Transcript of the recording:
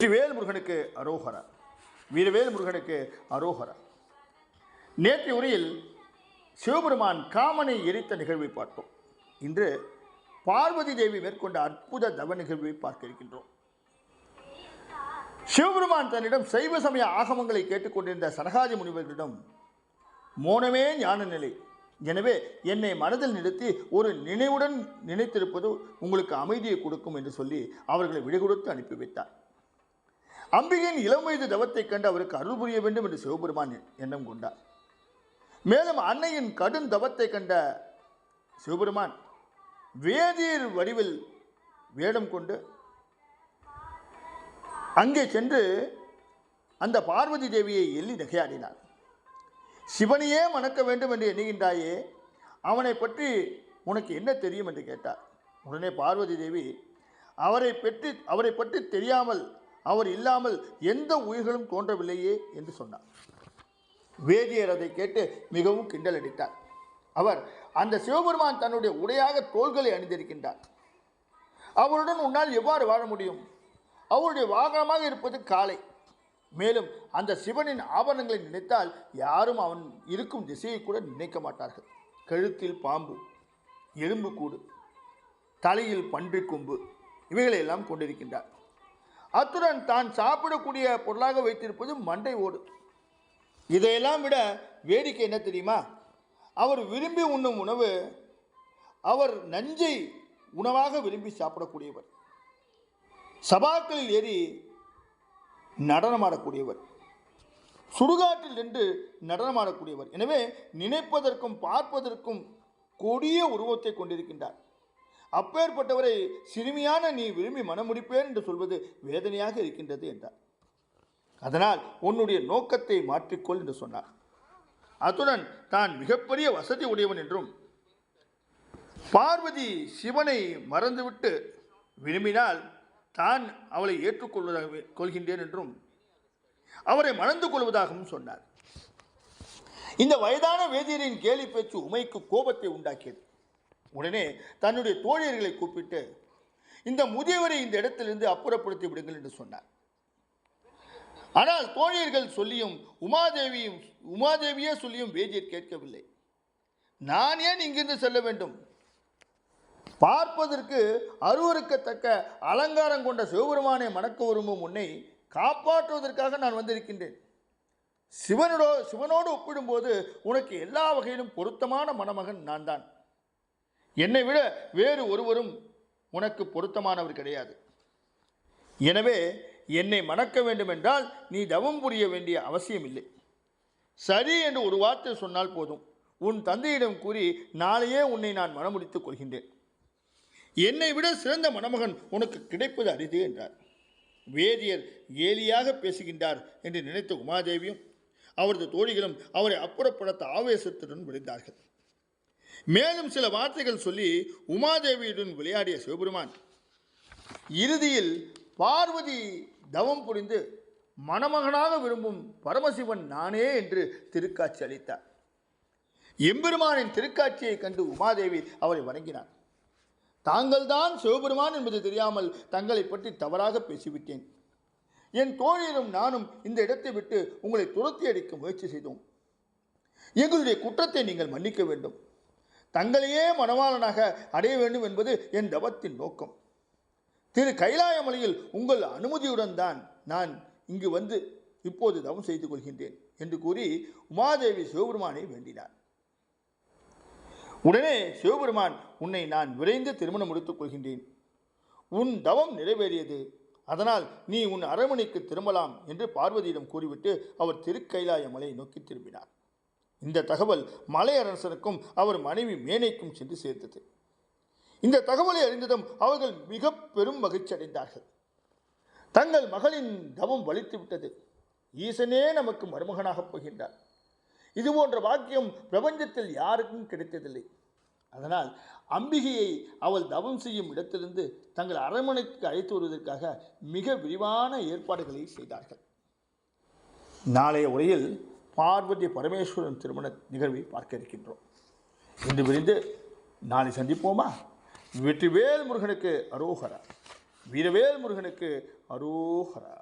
வெற்றிவேல் முருகனுக்கு அரோகரா. வீரவேல் முருகனுக்கு அரோகரா. நேற்று உரையில் சிவபெருமான் காமனை எரித்த நிகழ்வை பார்த்தோம். இன்று பார்வதி தேவி மேற்கொண்ட அற்புத தவ நிகழ்வை பார்க்க இருக்கின்றோம். சிவபெருமான் தன்னிடம் சைவ சமய ஆகமங்களை கேட்டுக்கொண்டிருந்த சனகாதி முனிவர்களிடம் மோனமே ஞான நிலை எனவே என்னை மனதில் நிறுத்தி ஒரு நினைவுடன் நினைத்திருப்பது உங்களுக்கு அமைதியை கொடுக்கும் என்று சொல்லி அவர்களை விடைகொடுத்து அனுப்பி வைத்தார். அம்பிகையின் இளம் வயது தவத்தைக் கண்டு அவருக்கு அருள் புரிய வேண்டும் என்று சிவபெருமான் எண்ணம் கொண்டார். மேலும் அன்னையின் கடும் தவத்தை கண்ட சிவபெருமான் வேதியர் வடிவில் வேடம் கொண்டு அங்கே சென்று அந்த பார்வதி தேவியை எள்ளி நகையாடினார். சிவனையே மணக்க வேண்டும் என்று எண்ணுகின்றாயே அவனை பற்றி உனக்கு என்ன தெரியும்? என்று கேட்டார். உடனே பார்வதி தேவி அவரை பற்றி அவரை பற்றி தெரியாமல் அவர் இல்லாமல் எந்த உயிர்களும் தோன்றவில்லையே என்று சொன்னார். வேதியர் அதை கேட்டு மிகவும் கிண்டல் அடித்தார். அவர் அந்த சிவபெருமான் தன்னுடைய உடையாக தோள்களை அணிந்திருக்கின்றார். அவருடன் உன்னால் எவ்வாறு வாழ முடியும்? அவருடைய வாகனமாக இருப்பது காலை. மேலும் அந்த சிவனின் ஆபரணங்களை நினைத்தால் யாரும் அவன் இருக்கும் திசையை கூட நினைக்க மாட்டார்கள். கழுத்தில் பாம்பு எலும்பு கூடு தலையில் பன்றி கொம்பு இவைகளை எல்லாம் கொண்டிருக்கின்றார். அத்துடன் தான் சாப்பிடக்கூடிய பொருளாக வைத்திருப்பது மண்டை ஓடு இதையெல்லாம் விட வேடிக்கை என்ன தெரியுமா? அவர் விரும்பி உண்ணும் உணவு அவர் நஞ்சை உணவாக விரும்பி சாப்பிடக்கூடியவர். சபாக்களில் ஏறி நடனமாடக்கூடியவர். சுடுகாட்டில் நின்று நடனமாடக்கூடியவர். எனவே நினைப்பதற்கும் பார்ப்பதற்கும் கொடிய உருவத்தை கொண்டிருக்கின்றார். அப்பேற்பட்டவரை சிறுமியான நீ விரும்பி மனமுடிப்பேன் என்று சொல்வது வேதனையாக இருக்கின்றது என்றார். அதனால் உன்னுடைய நோக்கத்தை மாற்றிக்கொள் என்று சொன்னார். அத்துடன் தான் மிகப்பெரிய வசதி உடையவன் என்றும் பார்வதி சிவனை மறந்துவிட்டு விரும்பினால் தான் அவளை ஏற்றுக்கொள்வதாக கொள்கின்றேன் என்றும் அவரை மணந்து கொள்வதாகவும் சொன்னார். இந்த வயதான வேதியரின் கேலி பேச்சு உமைக்கு கோபத்தை உண்டாக்கியது. உடனே தன்னுடைய தோழியர்களை கூப்பிட்டு இந்த முதியவரை இந்த இடத்திலிருந்து அப்புறப்படுத்தி விடுங்கள் என்று சொன்னார். ஆனால் தோழியர்கள் சொல்லியும் உமாதேவியும் உமாதேவியே சொல்லியும் வேதியர் கேட்கவில்லை. நான் ஏன் இங்கிருந்து செல்ல வேண்டும்? பார்ப்பதற்கு அருவருக்கத்தக்க அலங்காரம் கொண்ட சிவபெருமானை மணக்க விரும்பும் உன்னை காப்பாற்றுவதற்காக நான் வந்திருக்கின்றேன். சிவனோட சிவனோடு ஒப்பிடும்போது உனக்கு எல்லா வகையிலும் பொருத்தமான மணமகன் நான் தான் என்னை விட வேறு ஒருவரும் உனக்கு பொருத்தமானவர் கிடையாது. எனவே என்னை மணக்க வேண்டுமென்றால் நீ தவம் புரிய வேண்டிய அவசியம் இல்லை சரி என்று ஒரு வார்த்தை சொன்னால் போதும். உன் தந்தையிடம் கூறி நாளையே உன்னை நான் மனமுடித்துக் கொள்கின்றேன். என்னை விட சிறந்த மணமகன் உனக்கு கிடைப்பது அரிது என்றார். வேதியர் ஏலியாக பேசுகின்றார் என்று நினைத்த உமாதேவியும் அவரது தோழிகளும் அவரை அப்புறப்படுத்த ஆவேசத்துடன் விழுந்தார்கள். மேலும் சில வார்த்தைகள் சொல்லி உமாதேவியுடன் விளையாடிய சிவபெருமான் இறுதியில் பார்வதி தவம் புரிந்து மணமகனாக விரும்பும் பரமசிவன் நானே என்று திருக்காட்சி அளித்தார். எம்பெருமானின் திருக்காட்சியை கண்டு உமாதேவி அவரை வணங்கினார். தாங்கள்தான் சிவபெருமான் என்பது தெரியாமல் தங்களை பற்றி தவறாக பேசிவிட்டேன். என் தோழியரும் நானும் இந்த இடத்தை விட்டு உங்களை துரத்தி அடிக்க முயற்சி செய்தோம். எங்களுடைய குற்றத்தை நீங்கள் மன்னிக்க வேண்டும். தங்களையே மணவாளனாக அடைய வேண்டும் என்பது என் தவத்தின் நோக்கம். திரு கைலாயமலையில் உங்கள் அனுமதியுடன் தான் நான் இங்கு வந்து இப்போது தவம் செய்து கொள்கின்றேன் என்று கூறி உமாதேவி சிவபெருமானை வேண்டினார். உடனே சிவபெருமான் உன்னை நான் விரைந்து திருமணம் முடித்துக் கொள்கின்றேன். உன் தவம் நிறைவேறியது. அதனால் நீ உன் அரண்மனைக்கு திரும்பலாம் என்று பார்வதியிடம் கூறிவிட்டு அவர் திருக்கைலாய மலையை நோக்கி திரும்பினார். இந்த தகவல் மலையரசனுக்கும் அவர் மனைவி மேனைக்கும் சென்று சேர்த்தது. இந்த தகவலை அறிந்ததும் அவர்கள் மிக பெரும் மகிழ்ச்சி அடைந்தார்கள் தங்கள் மகளின் தவம் வலித்து விட்டது. ஈசனே நமக்கு மருமகனாகப் போகின்றார். இது போன்ற வாக்கியம் பிரபஞ்சத்தில் யாருக்கும் கிடைத்ததில்லை. அதனால் அம்பிகையை அவள் தவம் செய்யும் இடத்திலிருந்து தங்கள் அரண்மனைக்கு அழைத்து வருவதற்காக மிக விரிவான ஏற்பாடுகளை செய்தார்கள். நாளைய உரையில் பார்வதி பரமேஸ்வரன் திருமண நிகழ்வை பார்க்க இருக்கின்றோம். இன்று விரிந்து நாளை சந்திப்போமா? வெற்றிவேல் முருகனுக்கு அரோகரா. வீரவேல் முருகனுக்கு அரோகரா.